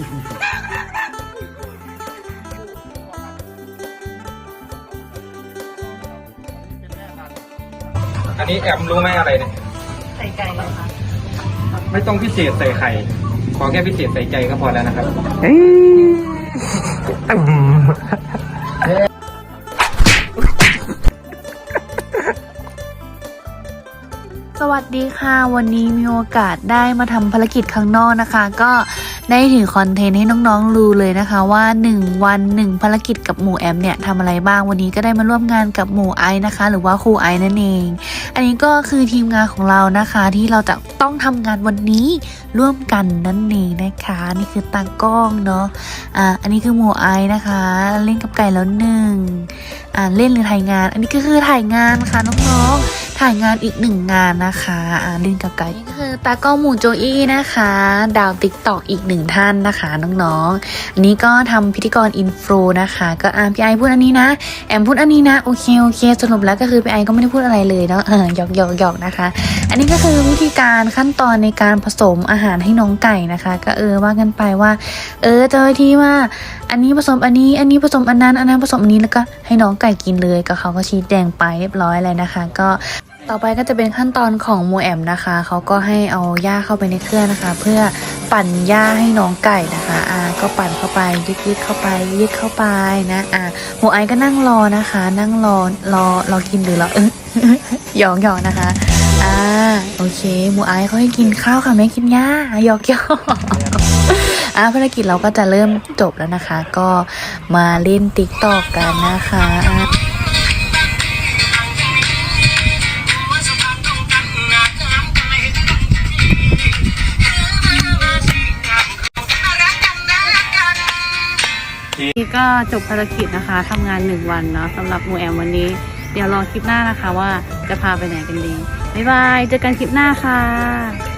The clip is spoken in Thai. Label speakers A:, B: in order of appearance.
A: อันนี้แอมรู้ไหมอะไรเนี่ย
B: ใส่ไก่เลยค่ะ
A: ไม่ต้องพิเศษใส่ไข่ ขอแค่พิเศษใส่ใจก็พอแล้วนะครับ
C: เอ้ย
B: สวัสดีค่ะ วันนี้มีโอกาสได้มาทำภารกิจข้างนอกนะคะ ก็ได้ถือคอนเทนต์ให้น้องๆรู้เลยนะคะ ว่า 1 วัน 1 ภารกิจกับหมู่แอมเนี่ยทำอะไรบ้างวันนี้ก็ได้มาร่วมงานกับหมู่ไอนะคะ หรือว่าครูไอนั่นเอง อันนี้ก็คือทีมงานของเรานะคะ ที่เราจะต้องทำงานวันนี้ร่วมกันนั่นเองนะคะ นี่คือตากล้องเนาะอ่าอันนี้คือหมู่ไอนะคะ เล่นกับไก่แล้วหนึ่งอ่าเล่นหรือถ่ายงาน อันนี้ก็คือถ่ายงานค่ะน้องๆ ถ่ายงานอีกหนึ่งงานนะคะอาลินกับไก่นี่คือตากล้องหมูโจอี้นะคะ ดาวติ๊กตอกอีกหนึ่งท่านนะคะ น้องๆ อันนี้ก็ทำพิธีกรอินฟลูนะคะ ก็อ่าพี่ไอพูดอันนี้นะ แอมพูดอันนี้นะ โอเคโอเคสรุปแล้วก็คือพี่ไอก็ไม่ได้พูดอะไรเลยเนาะเออหยอกหยอกหยอกนะคะ อันนี้ก็คือวิธีการขั้นตอนในการผสมอาหารให้น้องไก่นะคะ ก็เออว่ากันไปว่า เออเจอที่ว่าอันนี้ผสมอันนี้ อันนี้ผสมอันนั้น อันนั้นผสมอันนี้แล้วก็ให้น้องไก่กินเลยก็เขาก็ชี้แจงไปเรียบร้อยเลยนะคะ ก็ ต่อไปก็จะเป็นขั้นตอนของโมแอมนะคะเขาก็ให้เอาหญ้าเข้าไปในเครื่องนะคะ เพื่อปั่นหญ้าให้น้องไก่นะคะอ่าก็ปั่นเข้าไปยืดยืดเข้าไปยืดเข้าไปนะอ่าโมไอก็นั่งรอนะคะ นั่งรอรอรอกินหรือรอเออหยอกหยอกนะคะอ่าโอเคหมูไอเขาให้กินข้าวค่ะไม่กินหญ้าหยอกหยอกอะภารกิจเราก็จะเริ่มจบแล้วนะคะ ก็มาเล่นติ๊กตอกกันนะคะ
D: นี่ก็จบภารกิจนะคะทำงานหนึ่งวันเนาะสำหรับมูแอมวันนี้ เดี๋ยวรอคลิปหน้านะคะว่าจะพาไปไหนกันดี บ๊ายบาย เจอกันคลิปหน้าค่ะ